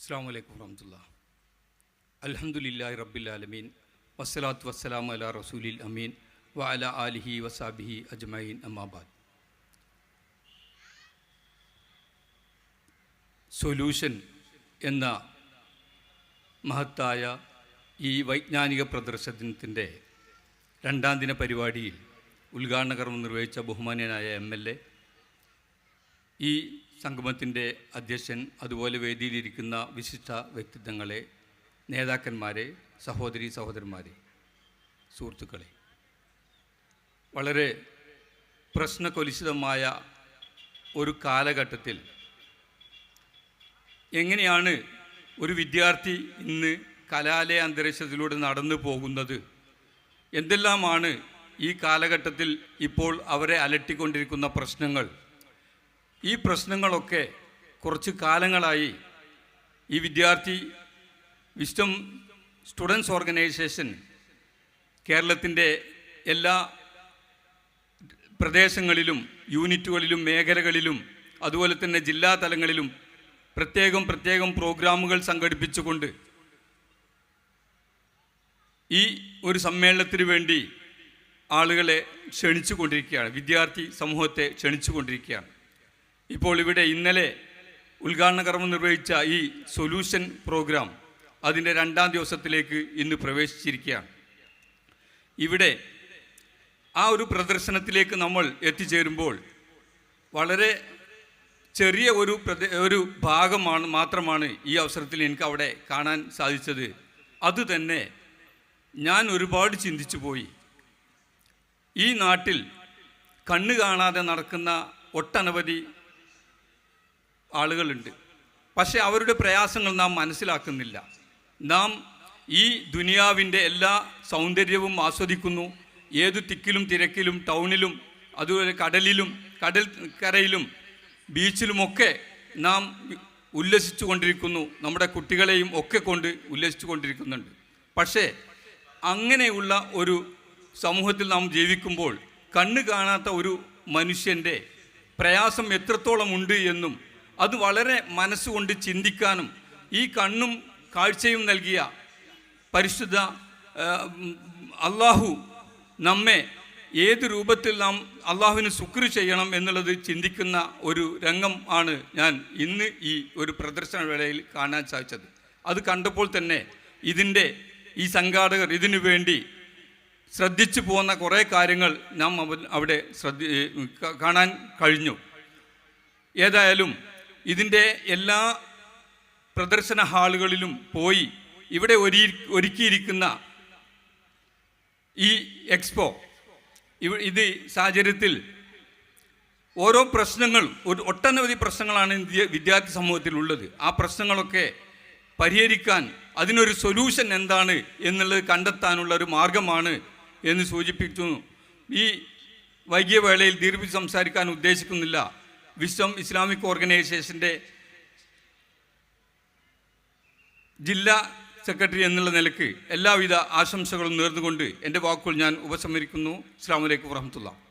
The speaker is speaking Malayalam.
അസ്സാം വലൈക്കും വറഹമത്തുള്ള അലഹമുല്ലാ റബ്ബിലാലമീൻ വസ്സലാത്ത് വസ്സലാം അല റസൂലിൽ അമീൻ. വ അല ആലിഹി വസാബിഹി അജ്മൈൻ അമ്മാബാദ് സൊല്യൂഷൻ എന്ന മഹത്തായ ഈ വൈജ്ഞാനിക പ്രദർശനത്തിന്റെ രണ്ടാം ദിന പരിപാടിയിൽ ഉദ്ഘാടന കർമ്മം നിർവഹിച്ച ബഹുമാന്യനായ എം എൽ എ. ഈ സംഗമത്തിന്റെ അധ്യക്ഷൻ അതുപോലെ വേദിയിലിരിക്കുന്ന വിശിഷ്ട വ്യക്തിത്വങ്ങളെ നേതാക്കന്മാരെ സഹോദരി സഹോദരന്മാരെ സുഹൃത്തുക്കളെ. വളരെ പ്രശ്നകൊലുഷിതമായ ഒരു കാലഘട്ടത്തിൽ എങ്ങനെയാണ് ഒരു വിദ്യാർത്ഥി ഇന്ന് കലാലയ അന്തരീക്ഷത്തിലൂടെ നടന്നു പോകുന്നത്? എന്തെല്ലാമാണ് ഈ കാലഘട്ടത്തിൽ ഇപ്പോൾ അവരെ അലട്ടിക്കൊണ്ടിരിക്കുന്ന പ്രശ്നങ്ങൾ? ഈ പ്രശ്നങ്ങളൊക്കെ കുറച്ച് കാലങ്ങളായി ഈ വിദ്യാർത്ഥി വിസ്റ്റം സ്റ്റുഡൻസ് ഓർഗനൈസേഷൻ കേരളത്തിന്റെ എല്ലാ പ്രദേശങ്ങളിലും യൂണിറ്റുകളിലും മേഖലകളിലും അതുപോലെ തന്നെ ജില്ലാ തലങ്ങളിലും പ്രത്യേകം പ്രത്യേകം പ്രോഗ്രാമുകൾ സംഘടിപ്പിച്ചുകൊണ്ട് ഈ ഒരു സമ്മേളനത്തിന് വേണ്ടി ആളുകളെ ക്ഷണിച്ചു കൊണ്ടിരിക്കുകയാണ് വിദ്യാർത്ഥി സമൂഹത്തെ ക്ഷണിച്ചു കൊണ്ടിരിക്കുകയാണ് ഇപ്പോൾ ഇവിടെ ഇന്നലെ ഉദ്ഘാടന കർമ്മം നിർവഹിച്ച ഈ സൊല്യൂഷൻ പ്രോഗ്രാം അതിന്റെ രണ്ടാം ദിവസത്തിലേക്ക് ഇന്ന് പ്രവേശിച്ചിരിക്കുകയാണ്. ഇവിടെ ആ ഒരു പ്രദർശനത്തിലേക്ക് നമ്മൾ എത്തിച്ചേരുമ്പോൾ വളരെ ചെറിയ ഒരു ഒരു ഭാഗമാണ് മാത്രമാണ് ഈ അവസരത്തിൽ എനിക്ക് അവിടെ കാണാൻ സാധിച്ചത്. അതുതന്നെ ഞാൻ ഒരുപാട് ചിന്തിച്ചു പോയി. ഈ നാട്ടിൽ കണ്ണു കാണാതെ നടക്കുന്ന ഒട്ടനവധി ആളുകളുണ്ട്. പക്ഷേ അവരുടെ പ്രയാസങ്ങൾ നാം മനസ്സിലാക്കുന്നില്ല. നാം ഈ ദുനിയാവിന്റെ എല്ലാ സൗന്ദര്യവും ആസ്വദിക്കുന്നു. ഏതു തിക്കിലും തിരക്കിലും ടൗണിലും അതുപോലെ കടലിലും കടൽ കരയിലും ബീച്ചിലുമൊക്കെ നാം ഉല്ലസിച്ചു കൊണ്ടിരിക്കുന്നു. നമ്മുടെ കുട്ടികളെയും ഒക്കെ കൊണ്ട് ഉല്ലസിച്ചു കൊണ്ടിരിക്കുന്നുണ്ട്. പക്ഷേ അങ്ങനെയുള്ള ഒരു സമൂഹത്തിൽ നാം ജീവിക്കുമ്പോൾ കണ്ണു കാണാത്ത ഒരു മനുഷ്യന്റെ പ്രയാസം എത്രത്തോളം ഉണ്ട് എന്നും അത് വളരെ മനസ്സുകൊണ്ട് ചിന്തിക്കാനും ഈ കണ്ണും കാഴ്ചയും നൽകിയ പരിശുദ്ധ അള്ളാഹു നമ്മെ ഏത് രൂപത്തിൽ നാം അള്ളാഹുവിന് സുക്രി ചെയ്യണം എന്നുള്ളത് ചിന്തിക്കുന്ന ഒരു രംഗം ആണ് ഞാൻ ഇന്ന് ഈ ഒരു പ്രദർശന വേളയിൽ കാണാൻ സാധിച്ചത്. അത് കണ്ടപ്പോൾ തന്നെ ഇതിന്റെ ഈ സംഘാടകർ ഇതിനു വേണ്ടി ശ്രദ്ധിച്ചു പോകുന്ന കുറേ കാര്യങ്ങൾ നാം അവ- അവിടെ കാണാൻ കഴിഞ്ഞു. ഏതായാലും ഇതിന്റെ എല്ലാ പ്രദർശന ഹാളുകളിലും പോയി ഇവിടെ ഒരു ഒരുക്കിയിരിക്കുന്ന ഈ എക്സ്പോ ഇത് സാഹചര്യത്തിൽ ഓരോ പ്രശ്നങ്ങൾ ഒരു ഒട്ടനവധി പ്രശ്നങ്ങളാണ് ഇന്ത്യ വിദ്യാർത്ഥി സമൂഹത്തിലുള്ളത് ആ പ്രശ്നങ്ങളൊക്കെ പരിഹരിക്കാൻ അതിനൊരു സൊല്യൂഷൻ എന്താണ് എന്നുള്ളത് കണ്ടെത്താനുള്ള ഒരു മാർഗമാണ് എന്ന് സൂചിപ്പിച്ചു ഈ വൈകിയ വേളയിൽ ദീർഘിച്ച് സംസാരിക്കാൻ ഉദ്ദേശിക്കുന്നില്ല. വിശ്വം ഇസ്ലാമിക് ഓർഗനൈസേഷന്റെ ജില്ലാ സെക്രട്ടറി എന്നുള്ള നിലയ്ക്ക് എല്ലാവിധ ആശംസകളും നേർന്നുകൊണ്ട് എന്റെ വാക്കുകൾ ഞാൻ ഉപസംഹരിക്കുന്നു. അസ്സാം വലൈക്കും വറഹമത്തുള്ള